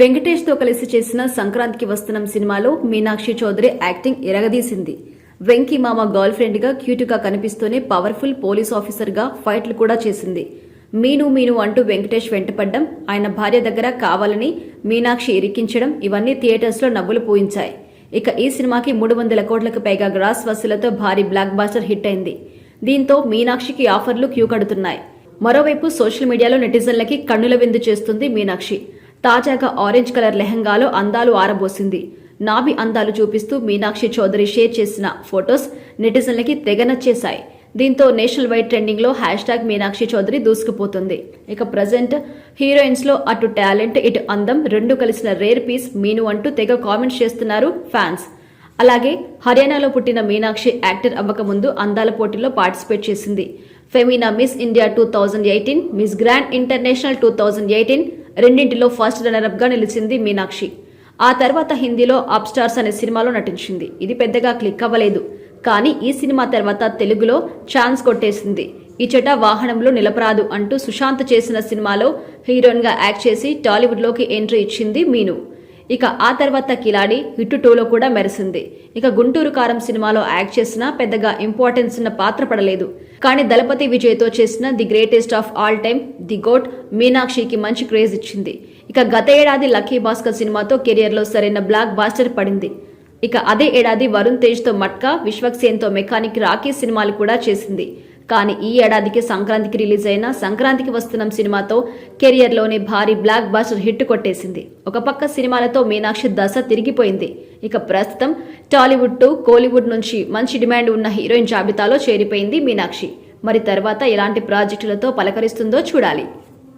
వెంకటేష్తో కలిసి చేసిన సంక్రాంతికి వస్తున్నాం సినిమాలో మీనాక్షి చౌదరి యాక్టింగ్ ఇరగదీసింది వెంకీ మామ గర్ల్ ఫ్రెండ్గా క్యూట్గా కనిపిస్తూనే పవర్ఫుల్ పోలీస్ ఆఫీసర్గా ఫైట్లు కూడా చేసింది. మీను మీను అంటూ వెంకటేష్ వెంటపడ్డం ఆయన భార్య దగ్గర కావాలని మీనాక్షి ఇరికించడం ఇవన్నీ థియేటర్స్లో నవ్వులు పూయించాయి. ఇక ఈ సినిమాకి మూడు వందల కోట్లకు పైగా గ్రాస్ వసూలతో భారీ బ్లాక్ బాస్టర్ హిట్ అయింది. దీంతో మీనాక్షికి ఆఫర్లు క్యూ కడుతున్నాయి. మరోవైపు సోషల్ మీడియాలో నెటిజన్లకి కన్నుల విందు చేస్తుంది మీనాక్షి. తాజాగా ఆరెంజ్ కలర్ లెహంగాలో అందాలు ఆరబోసింది. నాభి అందాలు చూపిస్తూ మీనాక్షి చౌదరి షేర్ చేసిన ఫొటోస్ నెటిజన్లకి తెగ నచ్చేశాయి. దీంతో నేషనల్ వైడ్ ట్రెండింగ్లో హ్యాష్ ట్యాగ్ మీనాక్షి చౌదరి దూసుకుపోతుంది. ఇక ప్రజెంట్ హీరోయిన్స్లో అటు టాలెంట్ ఇటు అందం రెండు కలిసిన రేర్ పీస్ మీను అంటూ తెగ కామెంట్స్ చేస్తున్నారు ఫ్యాన్స్. అలాగే హర్యానాలో పుట్టిన మీనాక్షి యాక్టర్ అవ్వకముందు అందాల పోటీలో పార్టిసిపేట్ చేసింది. Femina Miss India two thousand eighteen Miss Grand International two thousand eighteen రెండింటిలో ఫస్ట్ రన్నరప్గా నిలిచింది మీనాక్షి. ఆ తర్వాత హిందీలో అప్ స్టార్స్ అనే సినిమాలో నటించింది. ఇది పెద్దగా క్లిక్ అవ్వలేదు. కానీ ఈ సినిమా తర్వాత తెలుగులో ఛాన్స్ కొట్టేసింది. ఇచట వాహనంలో నిలపరాదు అంటూ సుశాంత్ చేసిన సినిమాలో హీరోయిన్గా యాక్ట్ చేసి టాలీవుడ్లోకి ఎంట్రీ ఇచ్చింది మీను. ఇక ఆ తర్వాత కిలాడి హిట్ టూలో కూడా మెరిసింది. ఇక గుంటూరు కారం సినిమాలో యాక్ట్ చేసినా పెద్దగా ఇంపార్టెన్స్ ఉన్న పాత్ర పడలేదు. కానీ దళపతి విజయ్తో చేసిన the greatest of all time the goat మీనాక్షికి మంచి క్రేజ్ ఇచ్చింది. ఇక గత ఏడాది లక్కీ భాస్కర్ సినిమాతో కెరియర్లో సరైన బ్లాక్ బాస్టర్ పడింది. ఇక అదే ఏడాది వరుణ్ తేజ్తో మట్కా విశ్వక్సేన్తో మెకానిక్ రాకీ సినిమాలు కూడా చేసింది. కానీ ఈ ఏడాదికి సంక్రాంతికి రిలీజ్ అయిన సంక్రాంతికి వస్తున్నాం సినిమాతో కెరియర్లోనే భారీ బ్లాక్ బాస్టర్ హిట్ కొట్టేసింది. ఒక పక్క సినిమాలతో మీనాక్షి దశ తిరిగిపోయింది. ఇక ప్రస్తుతం టాలీవుడ్ టు కోలీవుడ్ నుంచి మంచి డిమాండ్ ఉన్న హీరోయిన్ జాబితాలో చేరిపోయింది మీనాక్షి. మరి తర్వాత ఎలాంటి ప్రాజెక్టులతో పలకరిస్తుందో చూడాలి.